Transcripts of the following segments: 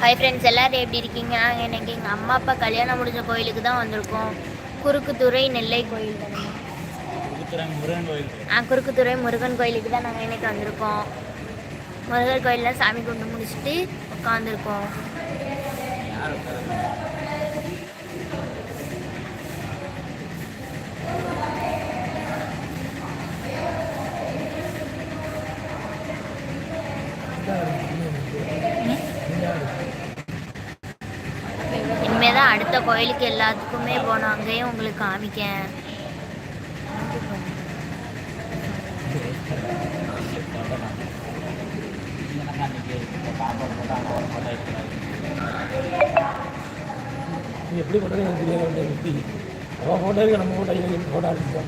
Hi friends எல்லாரும் எப்படி இருக்கீங்க? இன்னைக்கு எங்கள் அம்மா அப்பா கல்யாணம் முடிஞ்ச கோயிலுக்கு தான் வந்திருக்கோம். குறுக்குத்துறை நெல்லை கோயில் முருகன் ஆ குறுக்குத்துறை முருகன் கோயிலுக்கு தான் நாங்கள் இன்னைக்கு வந்திருக்கோம். முருகர் கோயிலில் சாமி கும்பிட்டு முடிச்சுட்டு உட்காந்துருக்கோம் இனிமேல் தான் அடுத்த கோயிலுக்கு எல்லாத்துக்குமே போனோம் அங்கேயும் உங்களுக்கு காமிக்கேன். எப்படி பண்ணுறது எனக்கு தெரியல எப்படி அவன் இருக்கு நம்ம இருக்கு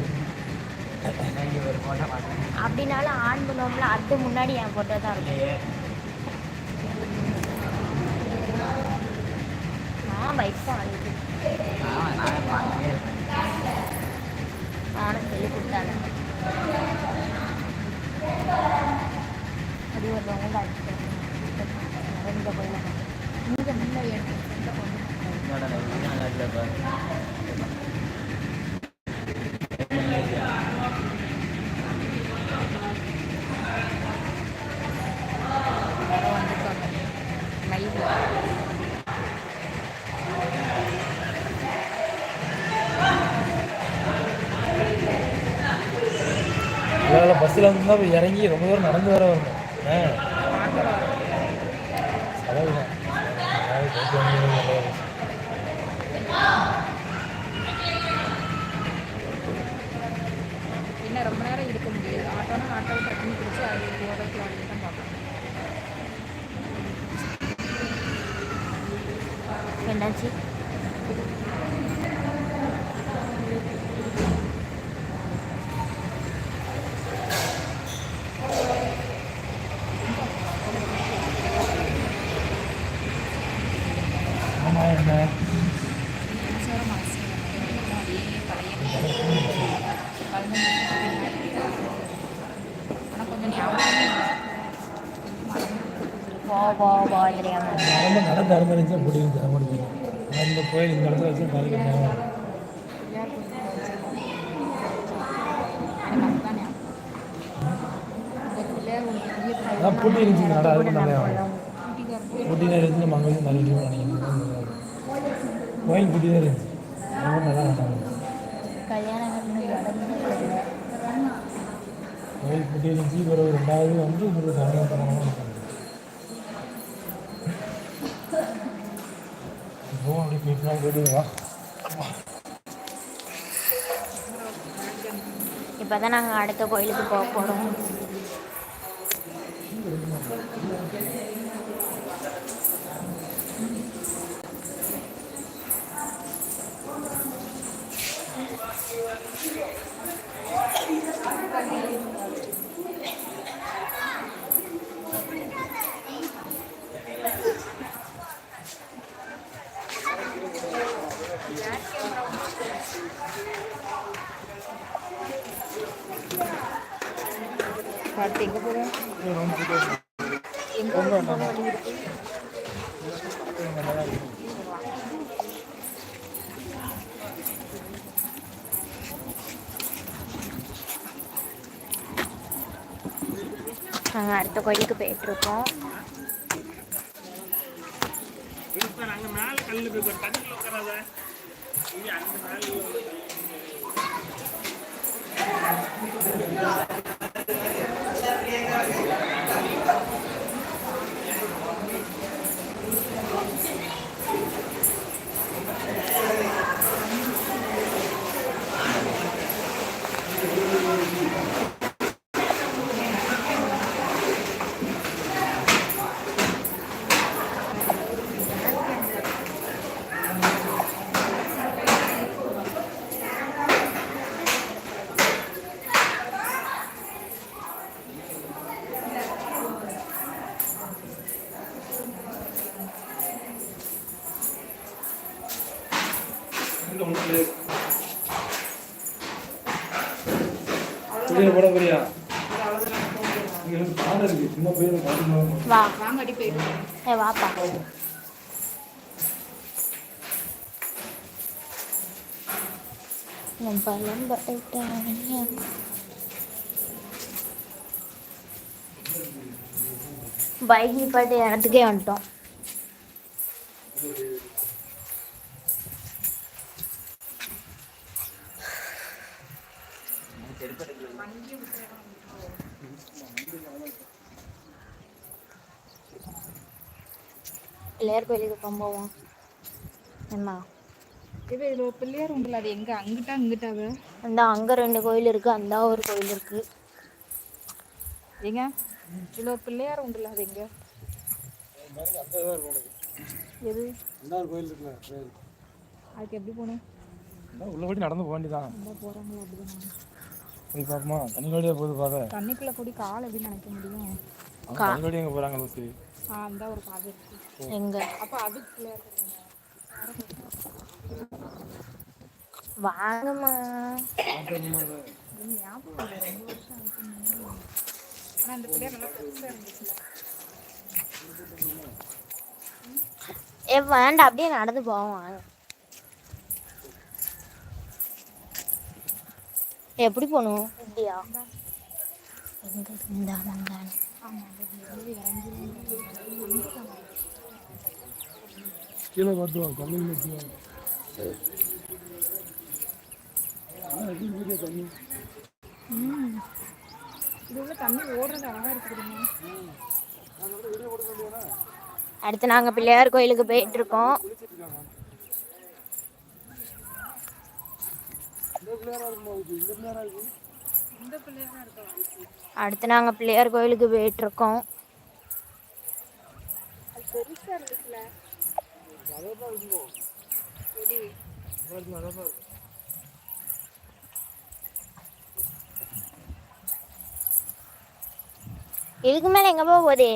அப்படின்னாலும் ஆண் பண்ணுவோம்ல அது முன்னாடி என் ஃபோட்டோ தான் இருக்கும். நான் பைக் ஆளுக்கு நானும் சொல்லி கொடுத்தானே அது ஒரு ரவுண்ட் அடிச்சு இந்த கோயில இங்கே முன்னாடி எடுத்து அதனால் பஸ்ஸில் வந்து போய் இறங்கி ரொம்ப தூரம் நடந்து வர வரணும். என்ன ரொம்ப நேரம் இருக்க முடியாது ஆட்டோனா டக்குனு பிடிச்சி அது போகிறதுக்கு வாங்கி தான் பார்க்கணும். என்னாச்சு ஆமாம் என்ன மின்சாரம் அவசியம் இல்லை. அதே பழைய ஆனால் கொஞ்சம் ஞாபகம் வா வா வா தெரியாம நடந்து நடந்து அனுமதிச்சா பிடிக்கும் தர முடியும் அந்த கோயில் இந்த இடத்துல வச்சு பாதிக்க ஞாபகம் புட்டி இருந்துச்சு நட அதுக்கு நல்லா வீட்டுக்காரர் இருந்துச்சு நம்ம அங்கே நல்ல நினைக்கிறேன் கோயில் பூட்டி இருந்துச்சு ரொம்ப நல்லா இருந்தாங்க கோயில் புட்டி இருந்துச்சு ஒரு ரெண்டாவது வந்து ஒரு சாமி பண்ணணும் இப்போ அப்படி போயிட்டு போயிட்டு வா இப்போ தான் நாங்கள் அடுத்த கோயிலுக்கு போக போகிறோம் Thank you. அடுத்து எங்கே போகிறோம் எங்கே போன வழி இருக்கு. நாங்கள் அடுத்த கோயிலுக்கு போயிட்டுருக்கோம் புரிய போட புரியா வா போயிட்டு ஏ வாப்பா. பழம் பட்டாணியா பைக் நிப்பாட்டி இடத்துக்கே வந்துட்டோம். பிள்ளையார் கோயிலுக்கு போவோம் என்ன இது இதில் ஒரு பிள்ளையார் உண்டுல அது எங்க? அங்கிட்டா இங்கிட்டாவ அந்த அங்கே ரெண்டு கோயில் இருக்கு அந்த ஒரு கோயில் இருக்கு. எங்க? இதில் ஒரு பிள்ளையார் உண்டுல அது எங்க? எது? ரெண்டாவது கோயில் இருக்குல்ல அதுக்கு எப்படி போகணும் உள்ள போய் நடந்து போக வேண்டியதான் போகிறாங்களோ அப்படிதான்? போய் பார்ப்போமா தண்ணி வழியாக போகுது பார்க்க தண்ணிக்குள்ளே கூடி கால் எப்படி நினைக்க முடியும். அவங்க தண்ணி வழி எங்கே போகிறாங்க லூசி? அந்த ஒரு பாதை இருக்கு. எங்க? அப்போ அதுக்கு பிள்ளையார் கோயில். வாங்கம்மா. ஞாபகம் வருஷம் ஆனால் அந்த நல்லா பெருசாக ஏ வேண்டாம் அப்படியே நடந்து போவோம். எப்படி போகணும்? இப்படியா எங்க இருந்தா வந்தானே கீழே பார்த்துவோம் தண்ணி வச்சுவோம் தண்ணி ம் இது உள்ள தண்ணி ஓடுறது அழகாக இருக்குதுங்க அடுத்து நாங்க பிள்ளையார் கோயிலுக்கு போயிட்டு இருக்கோம் இந்த பிள்ளையாரா இருக்கா அடுத்து நாங்க பிள்ளையார் கோயிலுக்கு போயிட்டு இருக்கோம் அது பெருசா இருந்துச்சுல. இதுக்கு மேல எங்க போக போகுது?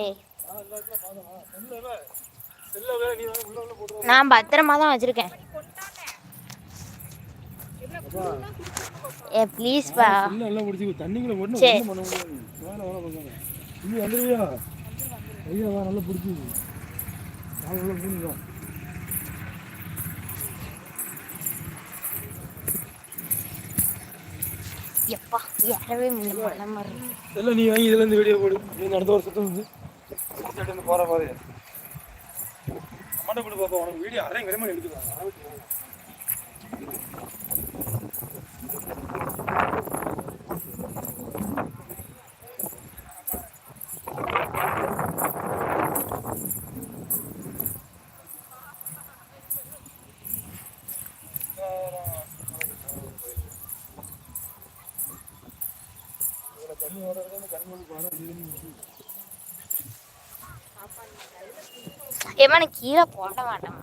நான் பத்திரமா தான் வச்சிருக்கேன். ஏ ப்ளீஸ் பா இல்லை எல்லாம் முடிச்சு தண்ணிக்குள்ள சரி. ஒன்றும் பண்ண முடியாது. வேலை வேலை பண்ணுறாங்க நீ வந்துடுவியா ஐயா வா நல்லா பிடிச்சி நான் நல்லா பூனிக்கா எப்பா ஏறவே முடியல மலை மாதிரி. இல்லை நீ வாங்கி இதுல இருந்து வீடியோ போடு. நீ அடுத்த வருஷத்துல வந்து இருந்து போற மாதிரி. அம்மாட்ட கூட பாப்பா உனக்கு வீடியோ அரையும் கிரமா எடுத்துக்கலாம். ஏமா நான் கீழே போட மாட்டேமா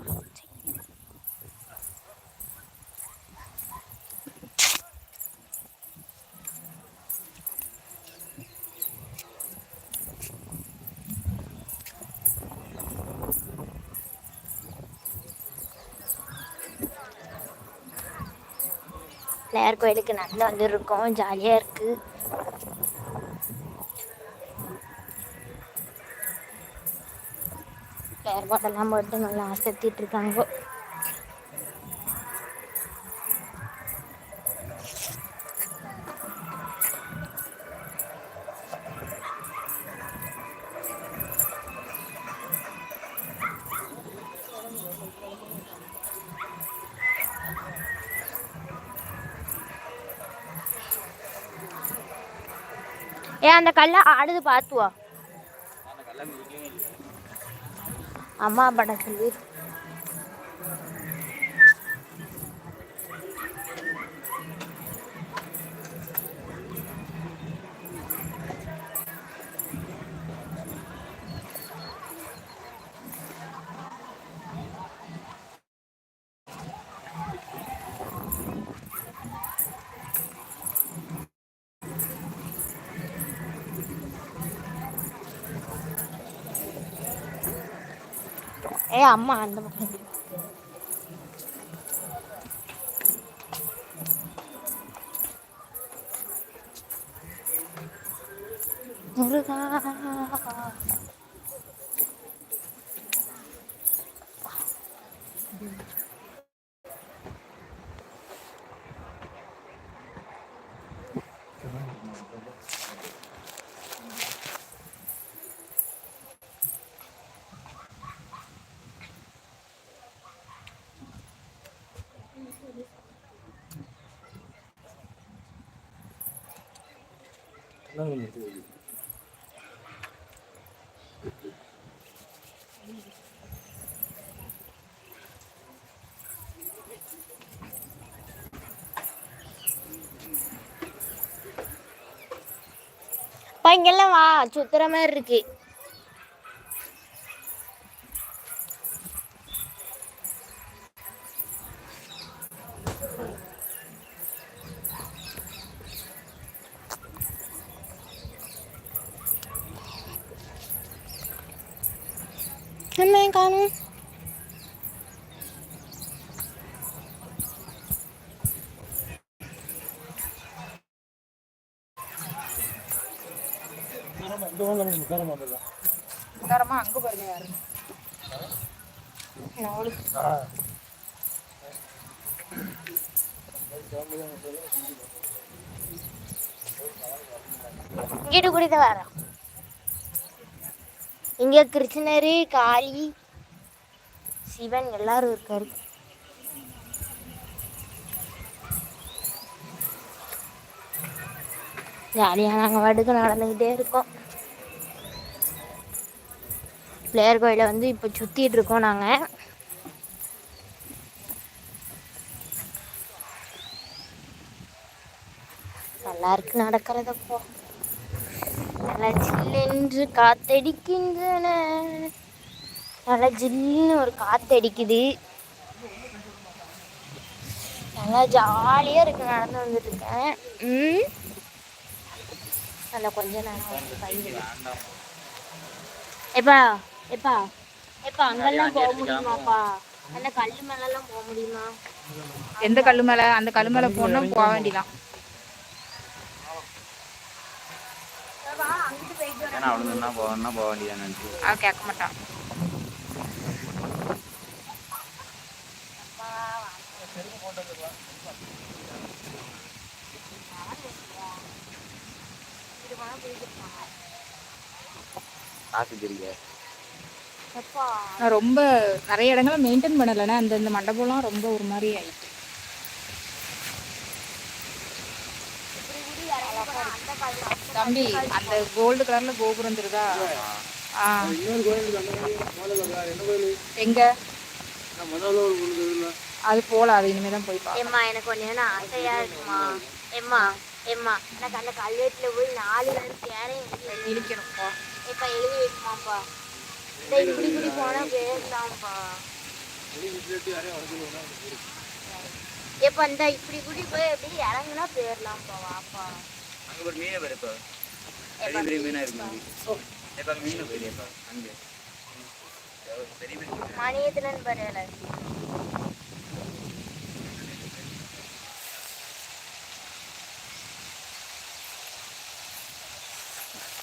பிள்ளையார் கோயிலுக்கு நடந்து வந்துருக்கோம். ஜாலியாக இருக்குது பிளேயர் பாட்டெல்லாம் போட்டு நல்லா அசத்திட்டு இருக்காங்க. ஏ அந்த கல்ல ஆடுது பார்த்துவா அம்மா பட சொல்லி ஏ அம்மா அந்த இங்கெல்லாம் வா. சுத்துற மாதிரி இருக்கு என்ன காணும் இந்த ஊரில் நம்ம முக்காரமாக வந்துடலாம் உதாரமா அங்க பாருங்க யாரு. ஆ. இங்கிட்டு கூடிதான் வரோம் இங்க கிருஷ்ணர் காளி சிவன் எல்லாரும் இருக்காரு. ஜாலியாக நாங்கள் வாட்டுக்கு நடந்துக்கிட்டே இருக்கோம். பிள்ளையார் கோயிலை வந்து இப்போ சுற்றிட்டு இருக்கோம் நாங்கள் நல்லா இருக்கு நடக்கிறதப்போ நல்லா ஜில்லென்று காத்தடிக்கின்றன. நல்லா ஜில்லுன்னு ஒரு காத்தடிக்குது. நல்லா ஜாலியாக இருக்கு நடந்து வந்துட்டு இருக்கேன் ம்? நல்லா கொஞ்ச நேரம். எப்பா? எப்பா எப்பா அங்கெல்லாம் போக முடியுமாப்பா அந்த கல்லு மேலெல்லாம் போக முடியுமா? எந்த கல்லு மேல? அந்த கல்லு மேல போனா போக வேண்டியதான் கேட்க மாட்டான். காசு எப்பா நான் ரொம்ப நிறைய இடங்களை மெயின்டைன் பண்ணலைன்னா அந்த இந்த மண்டபம்லாம் ரொம்ப ஒரு மாதிரி ஆயிட்டு தம்பி அந்த கோல்டு கலர்ல கோபுரம் தெரியுதா? எங்க? அது போல அது இனிமே தான் போய். எம்மா எனக்கு கொஞ்ச நேரம் ஆசையா இருக்குமா? எம்மா எம்மா. எனக்கு அந்த கல்வெட்டுல போய் நாலு பேர் பேரையும் எழுதி இழிக்கணும் போ. இப்ப எழுதி வைக்குமாப்பா இப்படி இப்படி போனா பேசலாம்ப்பா எப்ப இந்த இப்படி இப்படி போய் எப்படி இறங்குனா போயிடலாம்ப்பா வாப்பா. அங்கே ஒரு மீனை பாரு இப்போ. பெரிய பெரிய மீனாக இருக்கு இப்போ மீன் பெரியப்பா அங்கே. பெரிய பெரிய மீன். மணியத்துலன்னு பாரு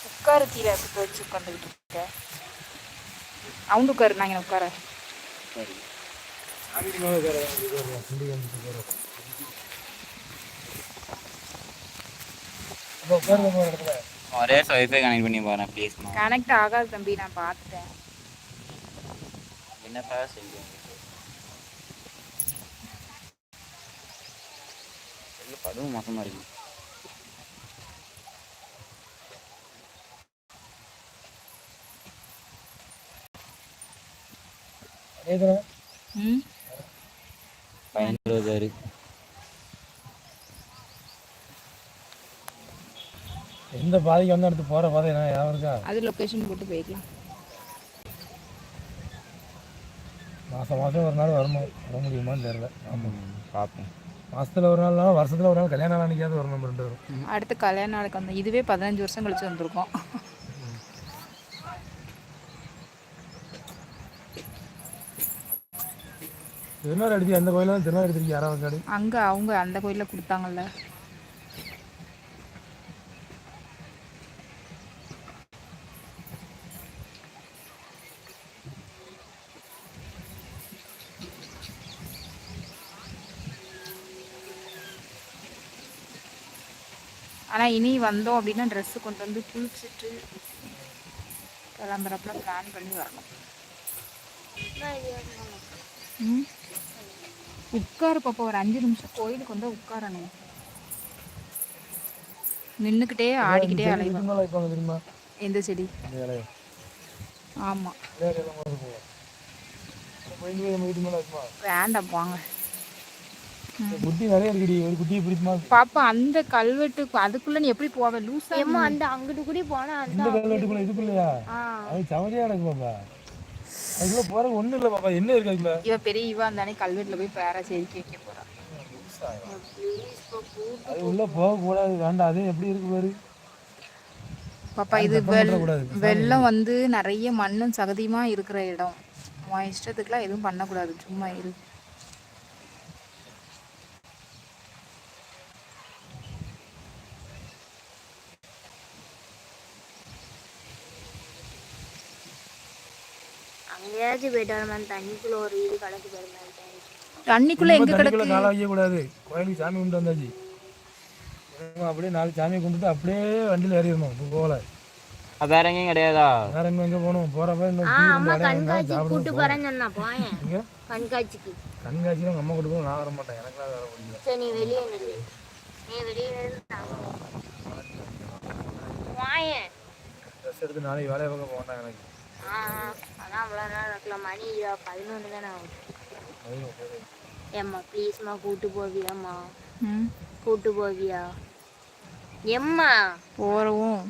உட்காரு அப்படி வச்சு உட்காந்துக்கிட்டு இருக்க. அவண்டு உட்காரு நான் இங்கே உட்கார சரி. ஒரே ஒய்ஃபை கனெக்ட் பண்ணி போகிறேன் ப்ளீஸ்மா கனெக்ட் ஆகாது தம்பி நான் பார்த்துட்டேன் என்னப்பா செய்யும் அதுவும் மோசமாக இருக்கு. ம்? பதினோரு எந்த பாதைக்கு வந்து அடுத்து போகிற பாதை என்ன? ஞாபகம் இருக்கா? அது லொக்கேஷன் போட்டு போய்க்கலாம். மாதம் மாதம் ஒரு நாள் வரணும் வர முடியுமான்னு தெரியல. ஆமாம் பார்ப்போம் மாதத்தில் ஒரு நாள்னாலும் வருஷத்தில் ஒரு நாள் கல்யாணம் நாள் அன்றைக்காவது வரணும் ரெண்டு பேரும். அடுத்து கல்யாண நாளுக்கு வந்து இதுவே பதினஞ்சு வருஷம் கழிச்சு வந்திருக்கோம். திருநாள் எடுத்து அந்த கோயிலில் திருநாள் எடுத்துருக்கு யாராவது கடை அங்கே அவங்க அந்த கோயிலில் கொடுத்தாங்கல்ல. ஆனால் இனி வந்தோம் அப்படின்னா ட்ரெஸ்ஸு கொண்டு வந்து குளிச்சுட்டு கிளம்புறப்பெல்லாம் பிளான் பண்ணி வரணும். ம்? உட்காரு பாப்பா ஒரு அஞ்சு நிமிஷம். கோயிலுக்கு வந்து உட்காரணும். நின்றுக்கிட்டே ஆடிக்கிட்டே அலைவா. இதுக்கு மேலே வைப்பாங்க தெரியுமா? எந்த செடி? ஆமாம் வேண்டாம் வாங்க இந்த குட்டி நிறைய இருக்குடி ஒரு குட்டியை பிடிக்குமா? பாப்பா அந்த கல்வெட்டு அதுக்குள்ள நீ எப்படி போவ? லூசா அந்த அங்கிட்டு கூட போனா அந்த கல்வெட்டுக்குள்ள இதுக்குள்ளயா? அது பாப்பா. அதுக்குள்ள போற ஒண்ணும் இல்ல பாப்பா. என்ன இருக்கு அதுக்குள்ள? இவ பெரிய இவா இருந்தானே கல்வெட்டுல போய் பேரா செதுக்கி வைக்க போறா. அது உள்ள போக கூடாது வேண்டாம். அது எப்படி இருக்கு பாரு. பாப்பா இது. வெள்ளம் வந்து நிறைய மண்ணும் சகதியுமா இருக்கிற இடம். உன் இஷ்டத்துக்குலாம் எதுவும் பண்ணக்கூடாது. சும்மா இரு. அங்கேயாச்சும் போயிட்டு வரமான் தண்ணிக்குள்ள ஒரு இது கணக்கு போயிருந்தேன் தண்ணிக்குள்ள எங்க கிடக்கு? கால வைக்க கூடாது கோயிலுக்கு சாமி கும்பிட்டு வந்தாச்சு. அப்படியே நாலு சாமியை கும்பிட்டு அப்படியே வண்டியில ஏறிடணும். இப்போ போகல. வேற எங்கேயும் கிடையாதா? வேற எங்க எங்க போகணும்? போறப்ப டீ அம்மா கண்காட்சி சாப்பிடுங்க கூட்டு போறேன்னு சொன்னா போயேன். இங்க கண்காட்சிக்கு. கண்காட்சியில் உங்க அம்மா கூட்டு நான் வர மாட்டேன். எனக்குலாம் வர முடியல சரி நீ வெளியே நில்லு நீ வெளியே நில்லு வாயேன். ட்ரெஸ் எடுத்து நாளைக்கு வேலையை பார்க்க போகணும் எனக்கு. அதான் அவ்வளோ நேரம் இருக்கலாம் மணி பதினொன்று தானே ஆகும். ஏம்மா ப்ளீஸ்மா கூட்டு போவியாம்மா? கூட்டு போவியா? எம்மா போறவும்.